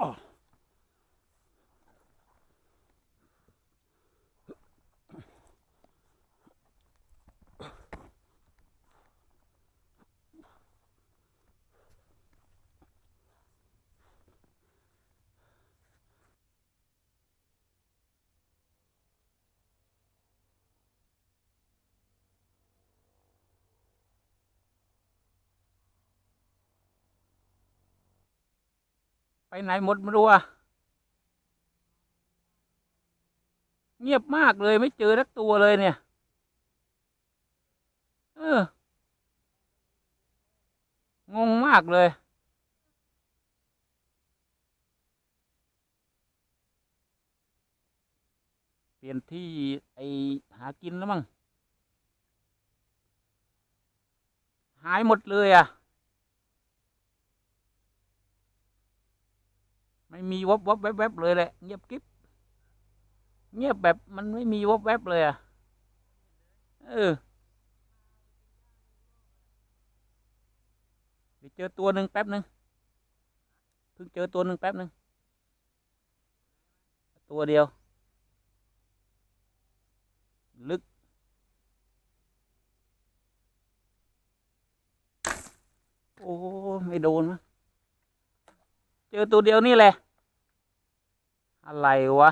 อ้ ไปไหนหมดไม่รู้อะเงียบมากเลยไม่เจอสักตัวเลยเนี่ย เออ งงมากเลยเปลี่ยนที่ไอหากินแล้วมั้งหายหมดเลยอะ ไม่มีวบวบแวบแวบเลยแหละเงียบกิ๊บเงียบแบบมันไม่มีวบแวบเลยอะเออเดี๋ยวเจอตัวหนึ่งแป๊บหนึ่งเพิ่งเจอตัวหนึ่งแป๊บหนึ่งตัวเดียว ลึก โอ้ไม่โดนมะเจอตัวเดียวนี่แหละ อะไรวะ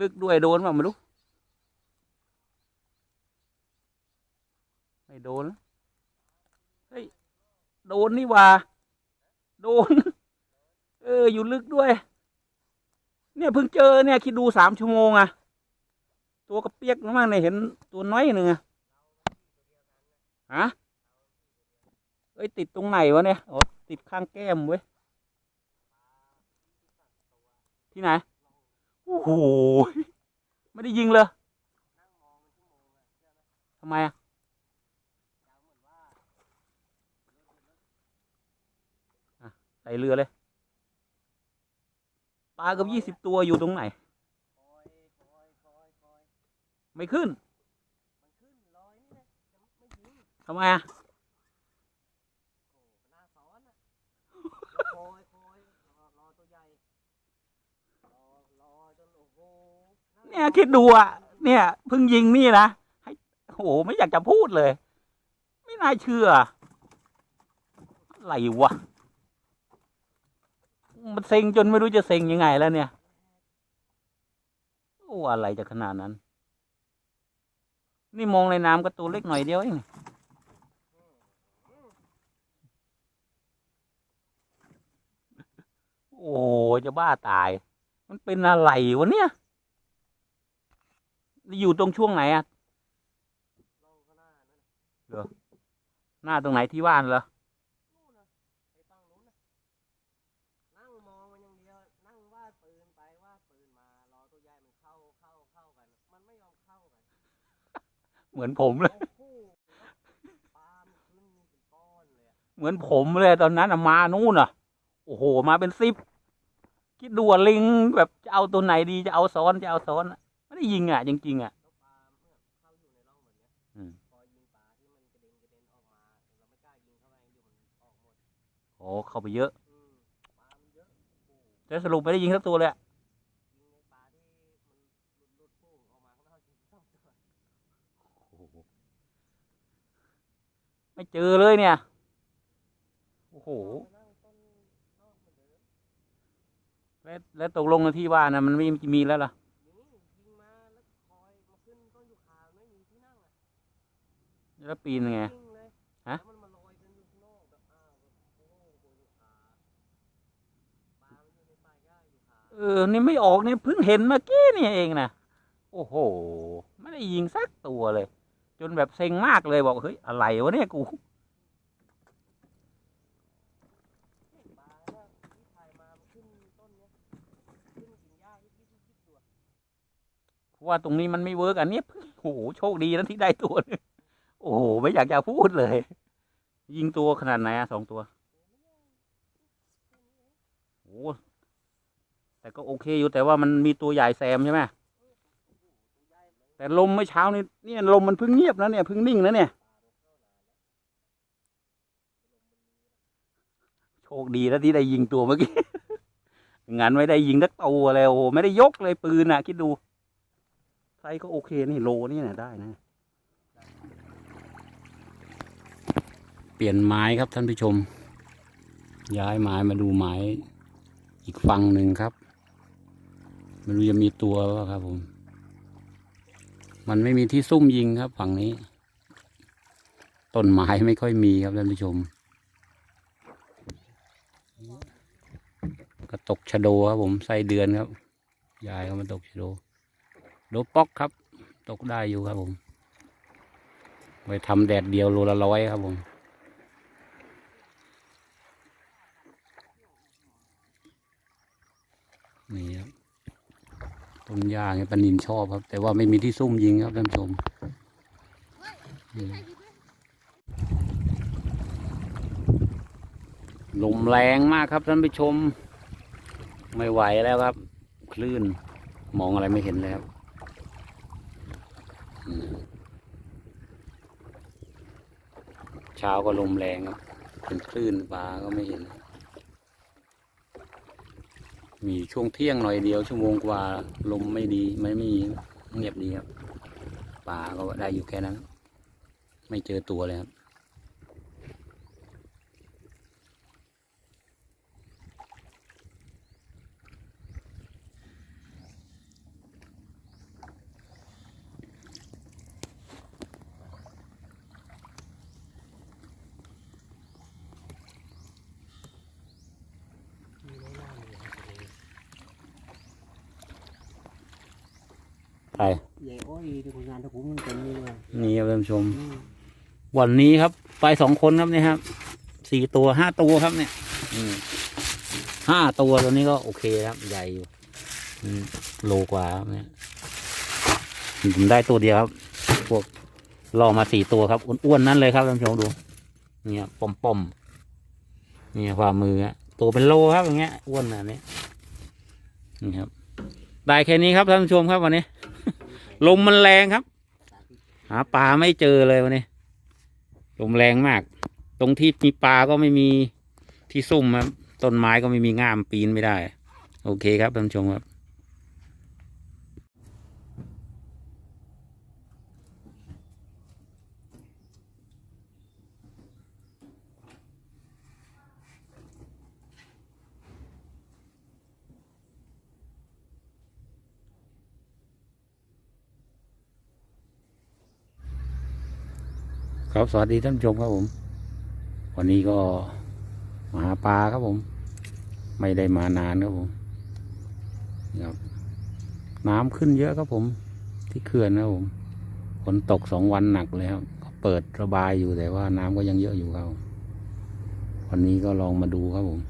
ลึกด้วยโดนป่ะไม่รู้ ไม่โดน เฮ้ย โดนนี่ว่า โดน เออ อยู่ลึกด้วย เนี่ยเพิ่งเจอเนี่ย คิดดูสามชั่วโมงอะตัวกระเปียกมากเนี่ยเห็นตัวน้อยหนึ่งอะฮะเอ้ยติดตรงไหนวะเนี่ยโอ้ติดข้างแก้มเว้ย ที่ไหน โอ้โห ไม่ได้ยิงเลยทำไมอะใส่เรือเลย ปลาเกับยี่สิบตัวอยู่ตรงไหน ไม่ขึ้นทำไมอะ คอยคอยรอรอตัวใหญ่รอรอจนโอ้โห เนี่ยคิดดูอะเนี่ยเพิ่งยิงนี่นะโอ้โหไม่อยากจะพูดเลย ไม่น่าเชื่ออะไรวะมันเซ็งจนไม่รู้จะเซ็งยังไงแล้วเนี่ยโอ้อะไรจะขนาดนั้น นี่มองในน้ำก็ตัวเล็กหน่อยเดียวเองโอ้จะบ้าตาย มันเป็นอะไรวะเนี่ย อยู่ตรงช่วงไหนอะลองข้างหน้านั่นน่ะหน้าตรงไหนที่ว่านเหรอนู่นนะไอ้ฝั่งนู้นนะนั่งมองมันอย่างเดียวนั่งวาดปืนไปวาดปืนมารอตัวใหญ่มันเข้าเข้าเข้ากันมันไม่ยอมเข้ากันเหมือนผมเลยโอ้โหปลามันขึ้นเป็นก้อนเลยอะเหมือนผมเลยตอนนั้นอะมานู่นอะโอ้โห มาเป็นสิบคิดดูอะลิงแบบจะเอาตัวไหนดีจะเอาซ้อนจะเอาซ้อนอะ ไม่ได้ยิงอะจริงๆอะแล้วปลาเมื่อเข้าอยู่ในร่องแบบเนี้ยอืมพอยิงปลาที่มันกระเด็นกระเด็นออกมาเราไม่กล้ายิงเข้าไปเดี๋ยวมันออกหมดโอ้เข้าไปเยอะอืมปลามันเยอะโอ้โหแต่สรุปไม่ได้ยิงสักตัวเลยอะยิงในปลาที่มันหลุดหลุดพุ่งออกมาข้างนอกจริงสองตัวไม่เจอเลยเนี่ย โอ้โหไปนั่งต้นนอกเหมือนเดิมแล้วแล้วตกลงในที่ว่านะมันไม่มีแล้วล่ะ นี่ยิงมาแล้วคอยมาขึ้นต้นยูคาไม่มีที่นั่งอะ แล้วปีนยังไง ฮะ แล้วมันมาลอยกันอยู่ข้างนอกแบบอ้าวแบบโอ้โหบนยูคาปลามันอยู่ในป่าหญ้ายูคาเออ นี่ไม่ออกนี่เพิ่งเห็นเมื่อกี้นี่เองนะโอ้โห ไม่ได้ยิงสักตัวเลย จนแบบเซ็งมากเลยบอกเฮ้ยอะไรวะเนี่ยกู เห็นปลาแล้วที่ถ่ายมามันขึ้นต้นเนี้ยขึ้นกินหญ้ายิบยิบยิบยิบตัวเพราะว่าตรงนี้มันไม่เวิร์กอันเนี้ยโอ้โหโชคดีนะที่ได้ตัวนึง โอ้โหไม่อยากจะพูดเลย ยิงตัวขนาดไหนอะสองตัวโอ้แต่ก็โอเคอยู่แต่ว่ามันมีตัวใหญ่แซมใช่ไหมแต่ลมเมื่อเช้านี่เนี่ยลมมันเพิ่งเงียบนะเนี่ยเพิ่งนิ่งนะเนี่ยโชคดีแล้วที่ได้ยิงตัวเมื่อกี้งั้นไม่ได้ยิงนักตัวเลยโอ้ไม่ได้ยกเลยปืนอะ คิดดูไซก็โอเคนี่โลนี่นะได้นะ ปลี่ยนไม้ครับท่านผู้ชม ย้ายไม้มาดูไม้อีกฝั่งหนึ่งครับไม่รู้จะมีตัวหรือเปล่าครับผม มันไม่มีที่ซุ่มยิงครับ ฝั่งนี้ ต้นไม้ไม่ค่อยมีครับท่านผู้ชมก็ตกชะโดครับผมไส้เดือนครับยายเขามาตกชะโดโดป๊อกครับ ตกได้อยู่ครับผม ไว้ทำแดดเดียวโลละร้อยครับผม นี่ครับต้นหญ้าเนี่ยปลานินชอบครับ แต่ว่าไม่มีที่ซุ่มยิงครับท่านผู้ชมลมแรงมากครับท่านผู้ชม ไม่ไหวแล้วครับ คลื่นมองอะไรไม่เห็นแล้วเช้าก็ลมแรงครับเป็นคลื่นปลาก็ไม่เห็น มีช่วงเที่ยงหน่อยเดียวชั่วโมงกว่าลมไม่ดีไม่ไม่มีเงียบดีครับป่าก็ได้อยู่แค่นั้น ไม่เจอตัวเลยครับ ใช่ ใหญ่อ้อยที่คนงานตะคุ้มมันเป็นนี่เลย นี่ครับท่านผู้ชม วันนี้ครับ ไปสองคนครับเนี่ยครับสี่ตัวห้าตัวครับเนี่ยห้าตัวตัวนี้ก็โอเคครับ ใหญ่อยู่โลกว่าครับเนี่ยผมได้ตัวเดียวครับ พวกล่อมาสี่ตัวครับอ้วนๆนั่นเลยครับท่านผู้ชมดู เนี่ยปอมปอมๆเนี่ยความมืออะตัวเป็นโลครับอย่างเงี้ยอ้วนอันนี้นี่ครับได้แค่นี้ครับท่านผู้ชมครับวันนี้ ลมมันแรงครับ หาปลาไม่เจอเลยวันนี้ ลมแรงมาก ตรงที่มีปลาก็ไม่มีที่ซุ่มครับต้นไม้ก็ไม่มีง่ามปีนไม่ได้ โอเคครับท่านผู้ชมครับ ครับสวัสดีท่านผู้ชมครับผม วันนี้ก็มาหาปลาครับผม ไม่ได้มานานครับผมครับน้ำขึ้นเยอะครับผม ที่เขื่อนครับผมฝนตกสองวันหนักแล้วก็เปิดระบายอยู่แต่ว่าน้ำก็ยังเยอะอยู่ครับ วันนี้ก็ลองมาดูครับผม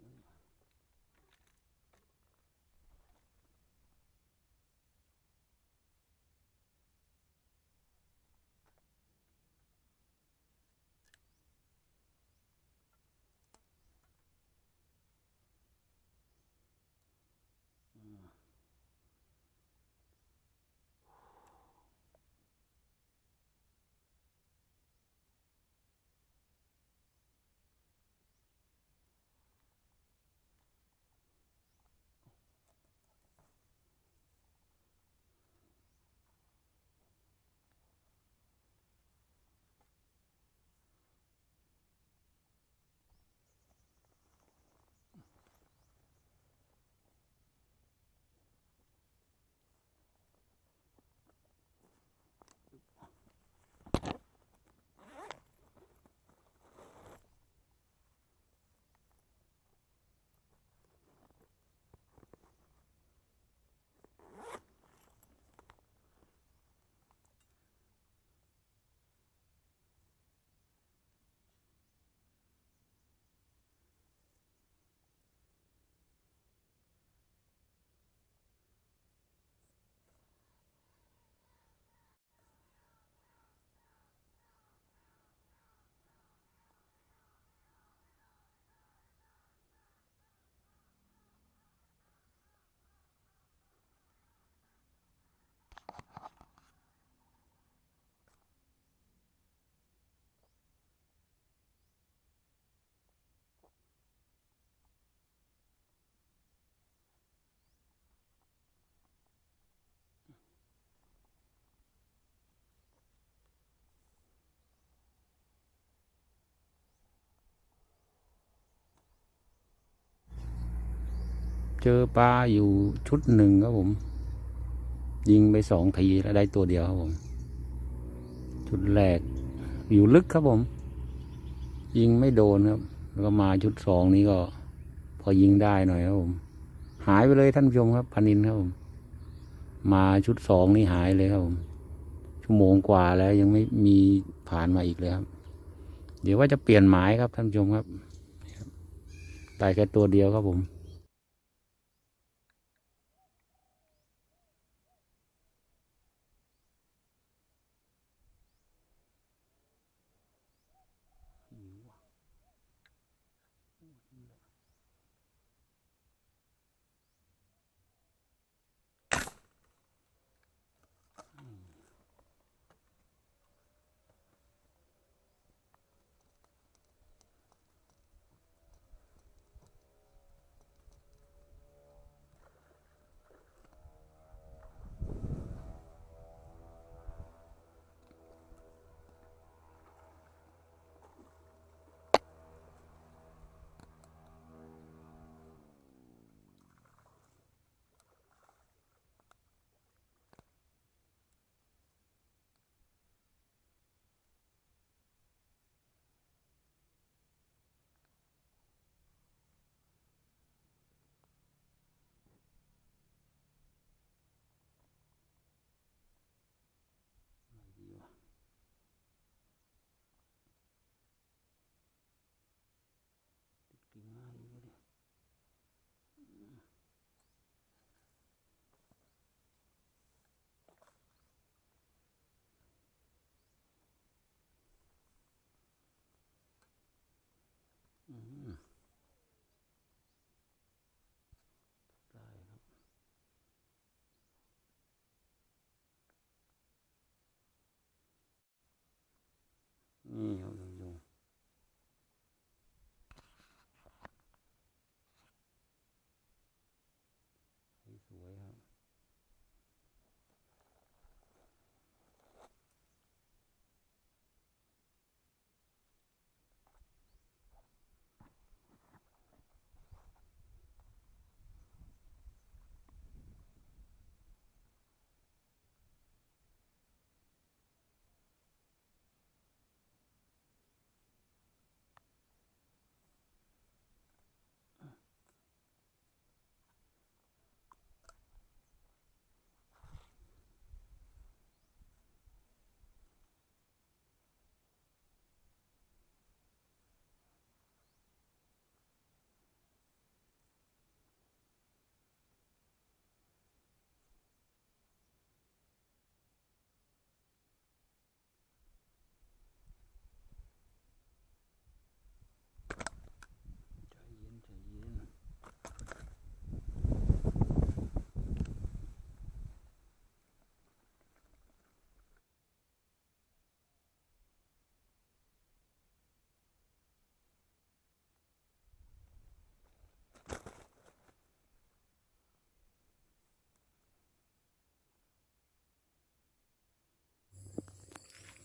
Amen. เจอปลาอยู่ชุดหนึ่งครับผม ยิงไปสองทีแล้วได้ตัวเดียวครับผม ชุดแรก อยู่ลึกครับผม ยิงไม่โดนครับ แล้วก็มาชุดสองนี้ก็ พอยิงได้หน่อยครับผม หายไปเลยท่านผู้ชมครับพานินครับผม มาชุดสองนี่หายเลยครับผม ชั่วโมงกว่าแล้วยังไม่มีผ่านมาอีกเลยครับ เดี๋ยวว่าจะเปลี่ยนหมายครับท่านผู้ชมครับได้แค่ตัวเดียวครับผม นี่ครับท่านผู้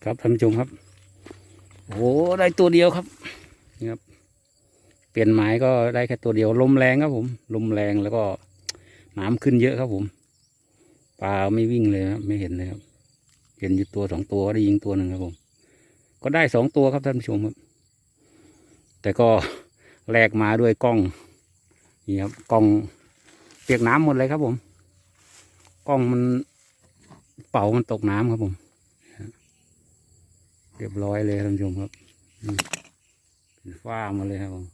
ครับครับท่านผู้ชมครับโอ้ได้ตัวเดียวครับนี่ครับ เปลี่ยนหมายก็ได้แค่ตัวเดียวลมแรงครับผมลมแรงแล้วก็น้ำขึ้นเยอะครับผมปลาไม่วิ่งเลยครับไม่เห็นเลยครับ เห็นอยู่ตัวสองตัวได้ยิงตัวหนึ่งครับผม ก็ได้สองตัวครับท่านผู้ชมครับ แต่ก็แลกมาด้วยกล้องนี่ครับกล้องเปียกน้ำหมดเลยครับผมกล้องมันเป่ามันตกน้ำครับผมเรียบร้อยเลยท่านผู้ชมครับเป็นฟ้ามาเลยครับผม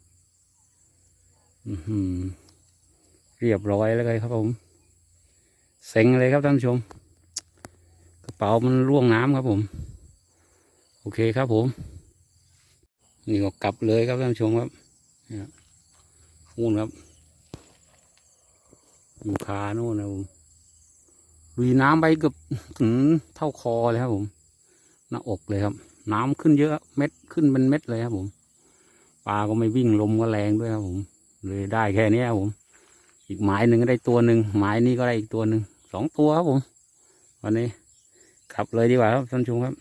เรียบร้อยแล้วเลยครับผมเซ็งเลยครับท่านผู้ชม กระเป๋ามันร่วงน้ำครับผม โอเคครับผม นี่ก็กลับเลยครับท่านผู้ชมครับนี่ยนู่นครับอยู่คาโน่นนะผมลุยน้ำไปเกือบถึงเท่าคอเลยครับผมหน้าอกเลยครับ น้ำขึ้นเยอะเม็ดขึ้นเป็นเม็ดเลยครับผมปลาก็ไม่วิ่งลมก็แรงด้วยครับผมเลยได้แค่นี้ครับผม อีกหมายหนึ่งก็ได้ตัวหนึ่งหมายนี้ก็ได้อีกตัวหนึ่งสองตัวครับผม วันนี้กลับเลยดีกว่าครับท่านชมครับ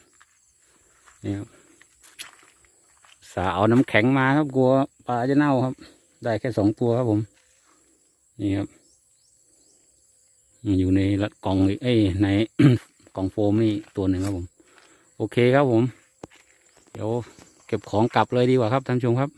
นี่ครับสาเอาน้ำแข็งมาครับกลัวปลาจะเน่าครับ ได้แค่สองตัวครับผม นี่ครับอยู่ในกล่องเอ้ยในกล่องโฟมนี่ตัวหนึ่งครับผม โอเคครับผม เดี๋ยวเก็บของกลับเลยดีกว่าครับท่านชมครับ